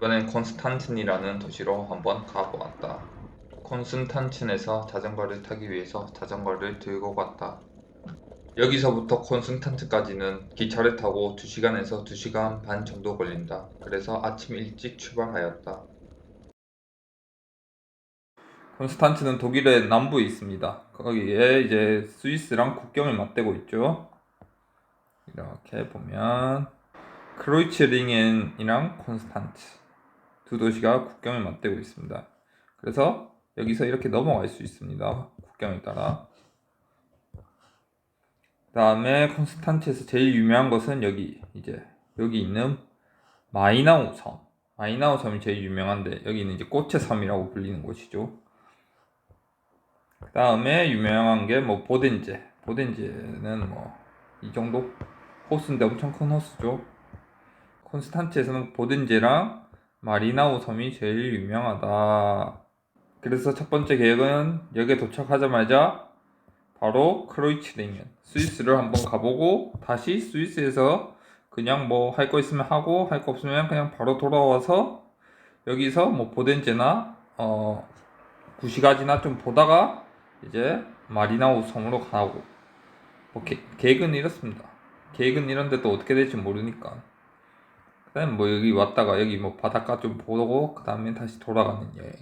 이번엔 콘스탄틴이라는 도시로 한번 가보았다. 콘스탄틴에서 자전거를 타기 위해서 자전거를 들고 갔다. 여기서부터 콘스탄트까지는 기차를 타고 2시간에서 2시간 반 정도 걸린다. 그래서 아침 일찍 출발하였다. 콘스탄트는 독일의 남부에 있습니다. 거기에 이제 스위스랑 국경을 맞대고 있죠. 이렇게 보면 크로이츠링엔이랑 콘스탄트 두 도시가 국경을 맞대고 있습니다. 그래서 여기서 이렇게 넘어갈 수 있습니다. 국경을 따라. 그다음에 콘스탄츠에서 제일 유명한 것은 여기 이제 여기 있는 마이나우 섬. 마이나우 섬이 제일 유명한데 여기는 이제 꽃의 섬이라고 불리는 곳이죠. 그 다음에 유명한 게 뭐 보덴제. 보덴제는 뭐 이 정도 호수인데 엄청 큰 호수죠. 콘스탄츠에서는 보덴제랑 마리나우 섬이 제일 유명하다. 그래서 첫 번째 계획은 여기에 도착하자마자 바로 크로이츠링엔 스위스를 한번 가보고 다시 스위스에서 그냥 뭐 할 거 있으면 하고 할 거 없으면 그냥 바로 돌아와서 여기서 뭐 보덴제나 어 구시가지나 좀 보다가 이제 마리나우 섬으로 가고 뭐 계, 계획은 이렇습니다. 계획은 이런데 또 어떻게 될지 모르니까 그다음 뭐 여기 왔다가 여기 뭐 바닷가 좀 보고 그 다음에 다시 돌아가는 여행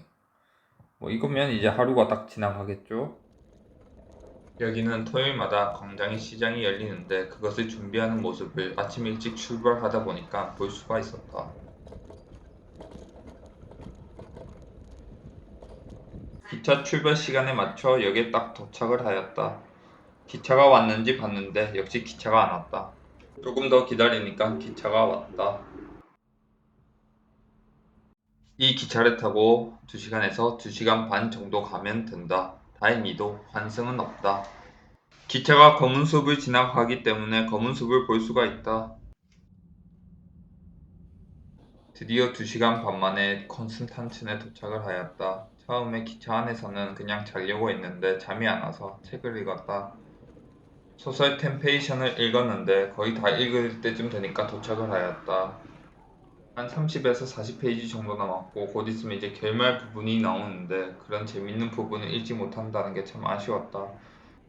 뭐 이거면 이제 하루가 딱 지나가겠죠. 여기는 토요일마다 광장의 시장이 열리는데 그것을 준비하는 모습을 아침 일찍 출발하다 보니까 볼 수가 있었다. 기차 출발 시간에 맞춰 역에 딱 도착을 하였다. 기차가 왔는지 봤는데 역시 기차가 안 왔다. 조금 더 기다리니까 기차가 왔다. 이 기차를 타고 2시간에서 2시간 반 정도 가면 된다. 다행히도 환승은 없다. 기차가 검은 숲을 지나가기 때문에 검은 숲을 볼 수가 있다. 드디어 2시간 반 만에 콘스탄틴에 도착을 하였다. 처음에 기차 안에서는 그냥 자려고 했는데 잠이 안 와서 책을 읽었다. 소설 템페이션을 읽었는데 거의 다 읽을 때쯤 되니까 도착을 하였다. 한 30에서 40페이지 정도 남았고 곧 있으면 이제 결말 부분이 나오는데 그런 재밌는 부분을 읽지 못한다는 게 참 아쉬웠다.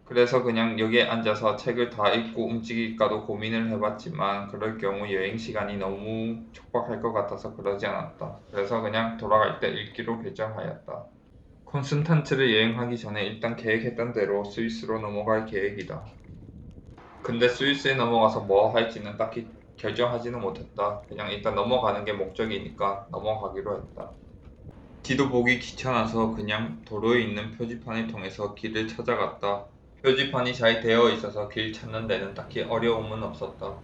그래서 그냥 여기에 앉아서 책을 다 읽고 움직일까도 고민을 해봤지만 그럴 경우 여행 시간이 너무 촉박할 것 같아서 그러지 않았다. 그래서 그냥 돌아갈 때 읽기로 결정하였다. 콘스탄츠를 여행하기 전에 일단 계획했던 대로 스위스로 넘어갈 계획이다. 근데 스위스에 넘어가서 뭐 할지는 딱히 결정하지는 못했다. 그냥 일단 넘어가는 게 목적이니까 넘어가기로 했다. 지도 보기 귀찮아서 그냥 도로에 있는 표지판을 통해서 길을 찾아갔다. 표지판이 잘 되어 있어서 길 찾는 데는 딱히 어려움은 없었다.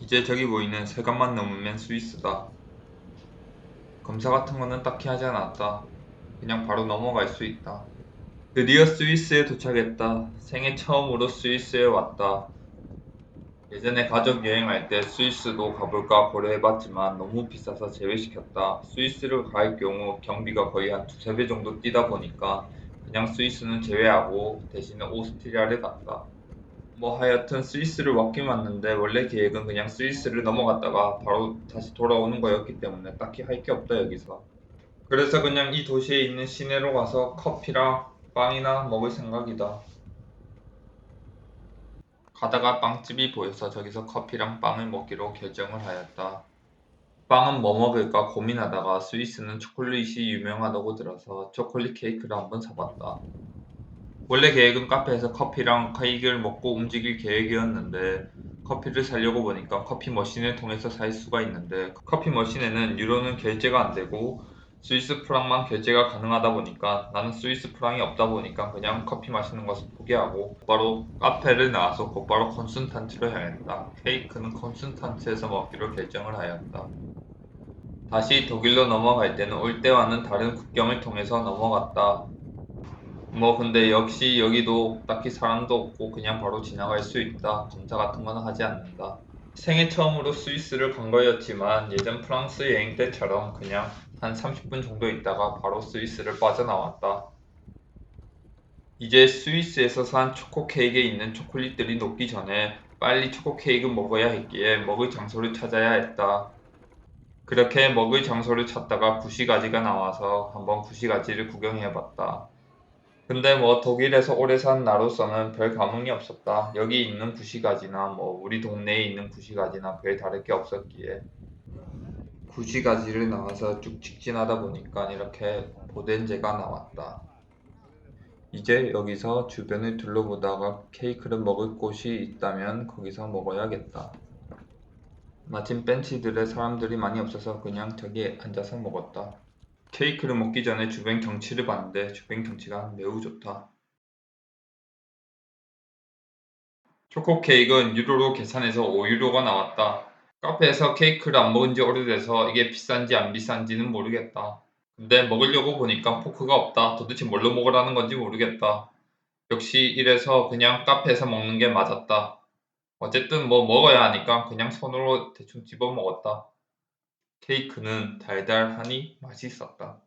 이제 저기 보이는 세관만 넘으면 스위스다. 검사 같은 거는 딱히 하지 않았다. 그냥 바로 넘어갈 수 있다. 드디어 스위스에 도착했다. 생애 처음으로 스위스에 왔다. 예전에 가족 여행할 때 스위스도 가볼까 고려해봤지만 너무 비싸서 제외시켰다. 스위스를 갈 경우 경비가 거의 한 두세 배 정도 뛰다 보니까 그냥 스위스는 제외하고 대신에 오스트리아를 갔다. 뭐 하여튼 스위스를 왔긴 왔는데 원래 계획은 그냥 스위스를 넘어갔다가 바로 다시 돌아오는 거였기 때문에 딱히 할 게 없다 여기서. 그래서 그냥 이 도시에 있는 시내로 가서 커피랑 빵이나 먹을 생각이다. 가다가 빵집이 보여서 저기서 커피랑 빵을 먹기로 결정을 하였다. 빵은 뭐 먹을까 고민하다가 스위스는 초콜릿이 유명하다고 들어서 초콜릿 케이크를 한번 사봤다. 원래 계획은 카페에서 커피랑 케이크를 먹고 움직일 계획이었는데 커피를 사려고 보니까 커피 머신을 통해서 살 수가 있는데 커피 머신에는 유로는 결제가 안 되고 스위스 프랑만 결제가 가능하다 보니까 나는 스위스 프랑이 없다 보니까 그냥 커피 마시는 것을 포기하고 곧바로 카페를 나와서 곧바로 콘스탄트로 향했다. 케이크는 콘스탄트에서 먹기로 결정을 하였다. 다시 독일로 넘어갈 때는 올 때와는 다른 국경을 통해서 넘어갔다. 뭐 근데 역시 여기도 딱히 사람도 없고 그냥 바로 지나갈 수 있다. 검사 같은 거는 하지 않는다. 생애 처음으로 스위스를 간 거였지만 예전 프랑스 여행 때처럼 그냥 한 30분 정도 있다가 바로 스위스를 빠져나왔다. 이제 스위스에서 산 초코 케이크에 있는 초콜릿들이 녹기 전에 빨리 초코 케이크 먹어야 했기에 먹을 장소를 찾아야 했다. 그렇게 먹을 장소를 찾다가 구시가지가 나와서 한번 구시가지를 구경해 봤다. 근데 뭐 독일에서 오래 산 나로서는 별 감흥이 없었다. 여기 있는 구시가지나 뭐 우리 동네에 있는 구시가지나 별 다를 게 없었기에 구시가지를 나와서 쭉 직진하다 보니까 이렇게 보덴제가 나왔다. 이제 여기서 주변을 둘러보다가 케이크를 먹을 곳이 있다면 거기서 먹어야겠다. 마침 벤치들에 사람들이 많이 없어서 그냥 저기 앉아서 먹었다. 케이크를 먹기 전에 주변 경치를 봤는데 주변 경치가 매우 좋다. 초코 케이크는 유로로 계산해서 5유로가 나왔다. 카페에서 케이크를 안 먹은 지 오래돼서 이게 비싼지 안 비싼지는 모르겠다. 근데 먹으려고 보니까 포크가 없다. 도대체 뭘로 먹으라는 건지 모르겠다. 역시 이래서 그냥 카페에서 먹는 게 맞았다. 어쨌든 뭐 먹어야 하니까 그냥 손으로 대충 집어 먹었다. 케이크는 달달하니 맛있었다.